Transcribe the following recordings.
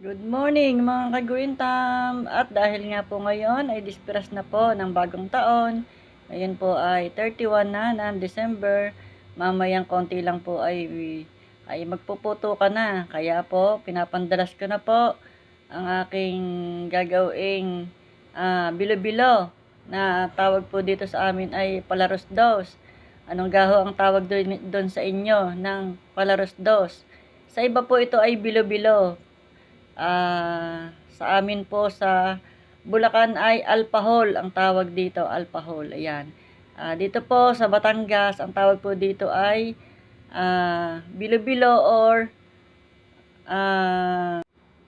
Good morning mga ka-Green Thumb! At dahil nga po ngayon ay disperas na po ng bagong taon, ngayon po ay 31 na ng December, mamayang konti lang po ay, ay magpuputo ka na. Kaya po, pinapandalas ko na po ang aking gagawing ah, bilo-bilo na tawag po dito sa amin ay palaros dos. Anong gaho ang tawag doon sa inyo ng palaros dos? Sa iba po ito ay bilo-bilo. Ah, sa amin po sa Bulacan ay alpahol ang tawag dito, alpahol. Ayan. Ah, dito po sa Batangas, ang tawag po dito ay ah, bilo-bilo or ah,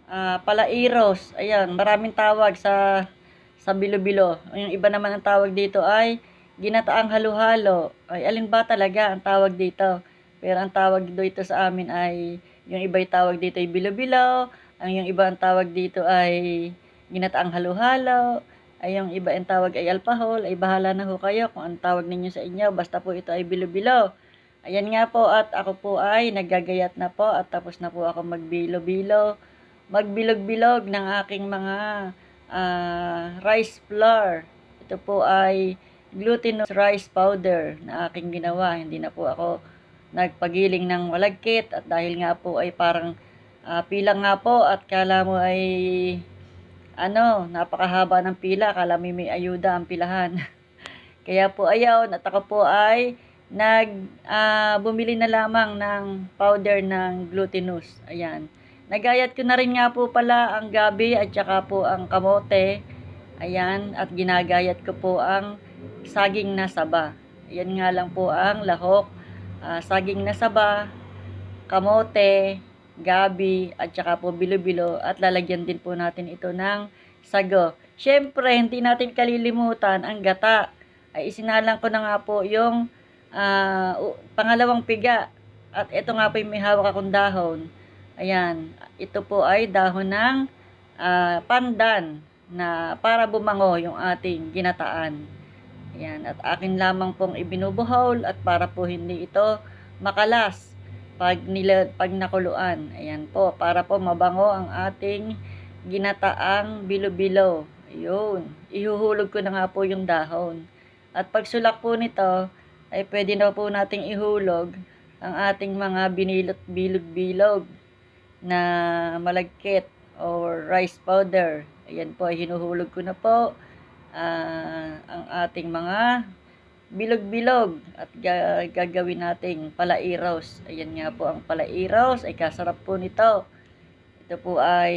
ah, palairos. Ayan, maraming tawag sa sa bilo-bilo. Yung iba naman ang tawag dito ay ginataang halo-halo. Ay, alin ba talaga ang tawag dito? Pero ang tawag dito sa amin ay, yung iba yung tawag dito ay bilo-bilo, ang yung iba ang tawag dito ay ginataang halo-halo, ay yung iba ang tawag ay alpahol, ay bahala na ho kayo kung ang tawag ninyo sa inyo, basta po ito ay bilo-bilo. Ayan nga po at ako po ay naggagayat na po at tapos na po ako magbilo-bilo, magbilog-bilog ng aking mga ah, rice flour. Ito po ay glutinous rice powder na aking ginawa. Hindi na po ako nagpagiling ng walagkit at dahil nga po ay parang ah, pila nga po at kala mo ay ano, napakahaba ng pila, kala mo may ayuda ang pilahan. Kaya po ayaw, at ako po ay nag ah, bumili na lamang ng powder ng glutinous. Ayan. Nagayat ko na rin nga po pala ang gabi at saka po ang kamote. Ayan, at ginagayat ko po ang saging na saba. Ayan nga lang po ang lahok, ah, saging na saba, kamote, gabi, at saka po bilo-bilo. At lalagyan din po natin ito ng sago. Siyempre, hindi natin kalilimutan ang gata. Ay isinalang ko na nga po yung ah, u- pangalawang piga. At ito nga po yung may hawak akong dahon. Ayan, ito po ay dahon ng ah, pandan na para bumango yung ating ginataan. Ayan, at akin lamang pong ibinubuhol at para po hindi ito makalas pag, nila, pag nakuluan. Ayan po, para po mabango ang ating ginataang bilo-bilo. Ayun, ihuhulog ko na nga po yung dahon. At pag sulak po nito, ay pwede na po nating ihulog ang ating mga binilot bilog-bilog na malagkit or rice powder. Ayan po, hinuhulog ko na po ah, ang ating mga bilog-bilog at ga- gagawin nating palairos. Ayan nga po ang palairos, ay kasarap po nito. Ito po ay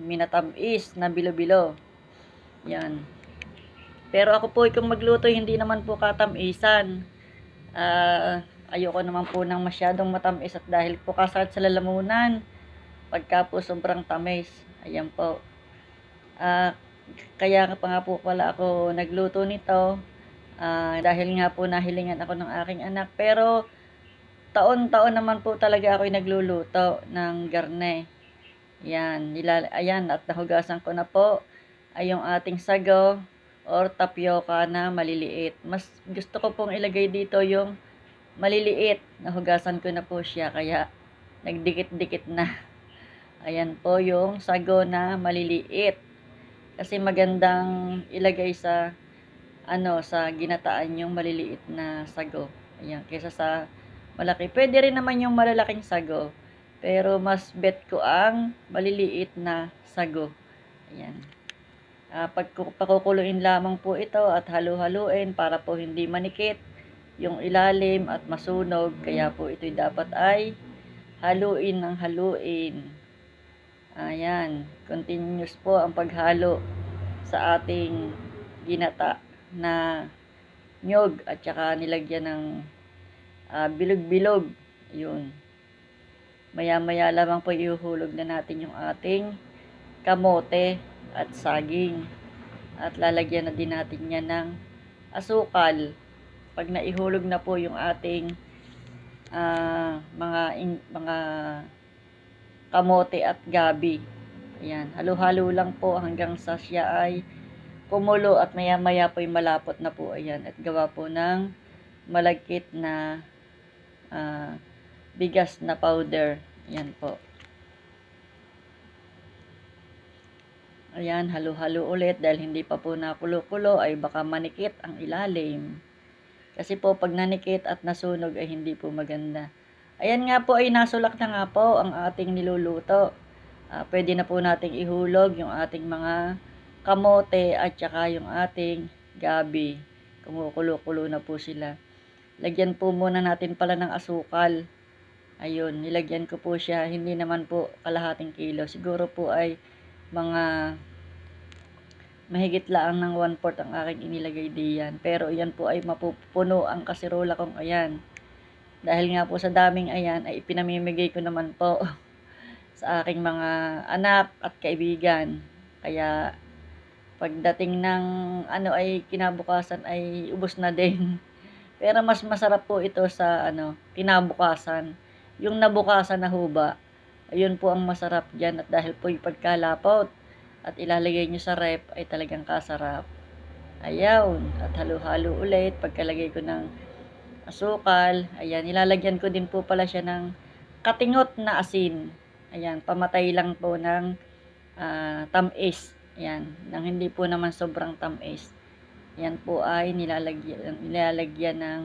minatamis na bilo-bilo. Yan. Pero ako po kung magluto, hindi naman po katamisan. Ah, ayoko naman po ng masyadong matamis at dahil po kasat sa lalamunan, pagka po sobrang tamis. Ayan po. Ah, kaya pa nga po pala ako nagluto nito. Ah, dahil nga po nahilingan ako ng aking anak. Pero taon-taon naman po talaga ako nagluluto ng garne. Yan, nila, ayan, at nahugasan ko na po ay yung ating sago or tapioca na maliliit. Mas gusto ko pong ilagay dito yung maliliit. Nahugasan ko na po siya, kaya nagdikit-dikit na. Ayan po yung sago na maliliit. Kasi magandang ilagay sa ano sa ginataan yung maliliit na sago. Ayan, kaysa sa malaki. Pwede rin naman yung malalaking sago. Pero mas bet ko ang maliliit na sago. Ayan. Ah, pag pakukuluin lamang po ito at halu-haluin para po hindi manikit yung ilalim at masunog. Kaya po ito'y dapat ay haluin ng haluin. Ayan, continuous po ang paghalo sa ating ginata na nyog at saka nilagyan ng ah, bilog-bilog. Yun. Maya-maya lamang po ihuhulog na natin yung ating kamote at saging. At lalagyan na din natin yan ng asukal. Pag naihulog na po yung ating ah, mga in- mga kamote at gabi. Ayan, halo-halo lang po hanggang sa siya ay kumulo at maya-maya po malapot na po. Ayan, at gawa po ng malagkit na ah, bigas na powder. Ayan po. Ayan, halo-halo ulit dahil hindi pa po nakulo-kulo ay baka manikit ang ilalim. Kasi po pag nanikit at nasunog ay hindi po maganda. Ayan nga po ay nasulak na nga po ang ating niluluto. Ah, pwede na po nating ihulog yung ating mga kamote at saka yung ating gabi. Kumukulo-kulo na po sila. Lagyan po muna natin pala ng asukal. Ayun, nilagyan ko po siya. Hindi naman po kalahating kilo. Siguro po ay mga mahigit lang ng 1 fourth ang aking inilagay diyan. Pero yan po ay mapupuno ang kasirola kong ayan. Dahil nga po sa daming ayan ay pinamimigay ko naman po sa aking mga anak at kaibigan. Kaya pagdating ng ano ay kinabukasan ay ubos na din. Pero mas masarap po ito sa ano, kinabukasan. Yung nabukasan na huba, ayun po ang masarap dyan at dahil po yung pagkalapot at ilalagay nyo sa rep ay talagang kasarap. Ayaw, at halo-halo ulit pagkalagay ko ng asukal. Ayan, ilalagyan ko din po pala siya ng katingot na asin. Ayan, pamatay lang po ng ah, tamis. Ayan, nang hindi po naman sobrang tamis. Yan po ay nilalagyan, nilalagyan ng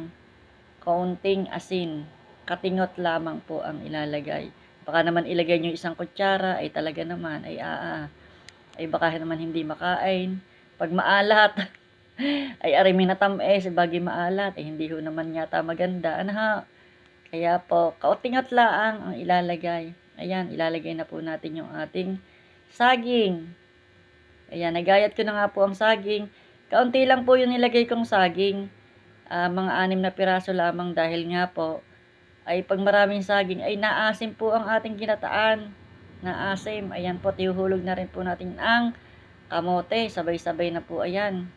kaunting asin. Katingot lamang po ang ilalagay. Baka naman ilagay nyo isang kutsara, ay talaga naman, ay aa. Ay baka naman hindi makain. Pag maalat, ay arimin na tamis, bagi maalat, ay hindi ho naman yata maganda. Ano? Kaya po, kaunting at laang ang ilalagay. Ayan, ilalagay na po natin yung ating saging. Ayan, nagayat ko na nga po ang saging. Kaunti lang po yung nilagay kong saging. Ah, mga anim na piraso lamang dahil nga po, ay pag maraming saging, ay naasim po ang ating ginataan. Naasim. Ayan po, tihuhulog na rin po natin ang kamote. Sabay-sabay na po, ayan.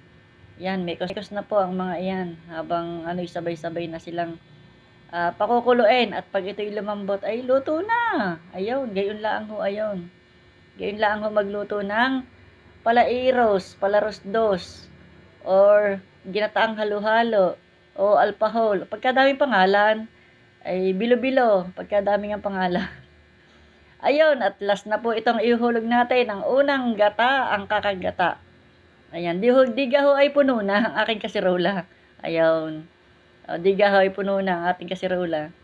Yan, may kuskus na po ang mga iyan. Habang ano, sabay-sabay na silang ah, pakukuluin. At pag ito'y lumambot, ay luto na. Ayun, gayon lang ho, ayun. Gayon lang ho magluto ng palairos, palaros dos, or ginataang halo-halo, o alpahol. Pagkadaming pangalan, ay bilo-bilo, pagkadaming ang pangalan. Ayun, at last na po itong ihulog natin, ang unang gata, ang kakagata. Ayan, di, ho- di gaho ay puno na ang aking kasirola. Ayun. O, di gaho ay puno na ang ating kasirola.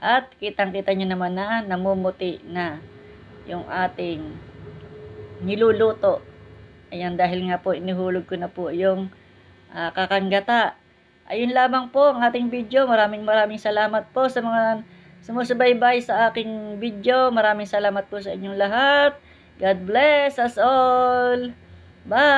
At kitang-kita nyo naman na namumuti na yung ating niluluto. Ayan, dahil nga po inihulog ko na po yung ah, kakanggata. Ayun lamang po ang ating video. Maraming maraming salamat po sa mga sumusubaybay sa aking video. Maraming salamat po sa inyong lahat. God bless us all. Bye!